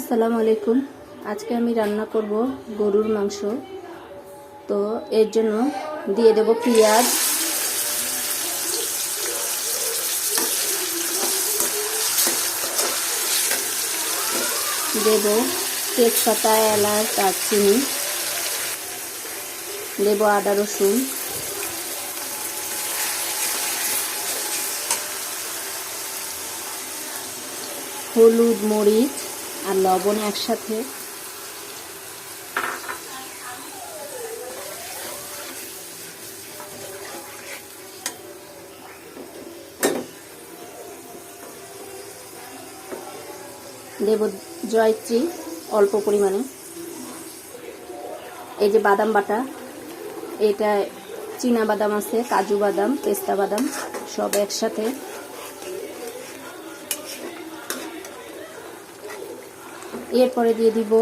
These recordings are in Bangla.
আসসালামু আলাইকুম। আজকে আমি রান্না করব গরুর মাংস। তো এর জন্য দিয়ে দেব পেঁয়াজ। দেব তেজপাতা, এলাচ, দারচিনি। দেব আদা, রসুন। হলুদ, মরিচ। আর লবণ একসাথে। দেব জয়ত্রী অল্প পরিমাণে। এই যে বাদাম বাটা, এটা চীনা বাদাম আছে, কাজু বাদাম, পেস্তা বাদাম, সব একসাথে। এরপরে দিয়ে দিব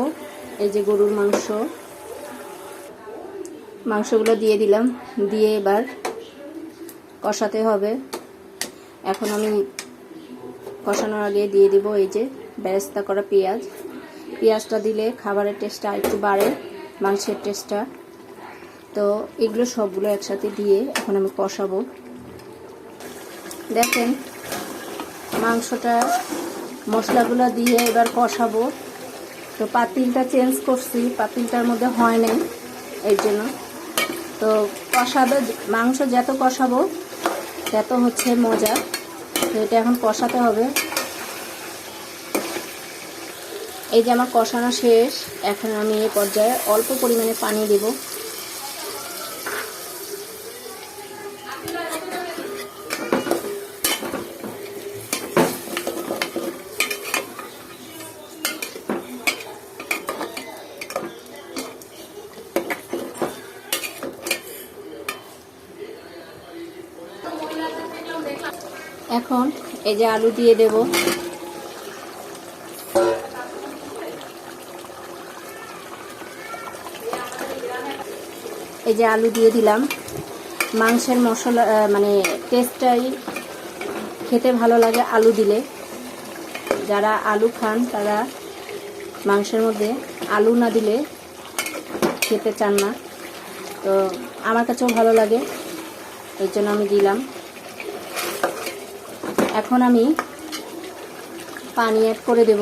এই যে গরুর মাংস। মাংসগুলো দিয়ে দিলাম, দিয়ে এবার কষাতে হবে। এখন আমি কষানোর আগে দিয়ে দিব এই যে বেরেস্তা করা পেঁয়াজ। পেঁয়াজটা দিলে খাবারের টেস্টটা আর একটু বাড়ে, মাংসের টেস্টটা। তো এগুলো সবগুলো একসাথে দিয়ে এখন আমি কষাবো। দেখেন, মাংসটা মশলাগুলো দিয়ে এবার কষাবো। তো পাতিলটা চেঞ্জ করছি, পাতিলটার মধ্যে হয় নাই এর জন্য। তো কষাবে, মাংস যত কষাবো, তত হচ্ছে মজা। তো এটা এখন কষাতে হবে। এই যে আমার কষানো শেষ, এখন আমি এই পর্যায়ে অল্প পরিমাণে পানি দেব। এখন এই যে আলু দিয়ে দেব। এই যে আলু দিয়ে দিলাম। মাংসের মশলা মানে টেস্টটাই খেতে ভালো লাগে আলু দিলে। যারা আলু খান, তারা মাংসের মধ্যে আলু না দিলে খেতে চান না। তো আমার কাছেও ভালো লাগে, এর জন্য আমি দিলাম। এখন আমি পানি অ্যাড করে দেব।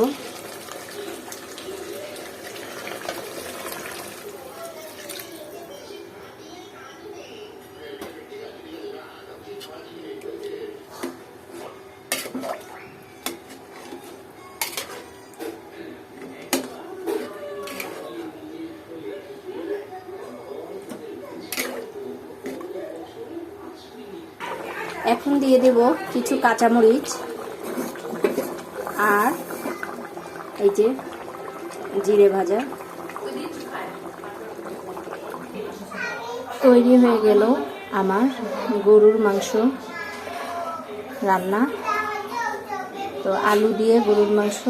এখন দিয়ে দেব কিছু কাঁচামরিচ আর এই যে জিরে ভাজা। তৈরি হয়ে গেল আমার গরুর মাংস রান্না। তো আলু দিয়ে গরুর মাংস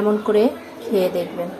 এমন করে খেয়ে দেখবেন।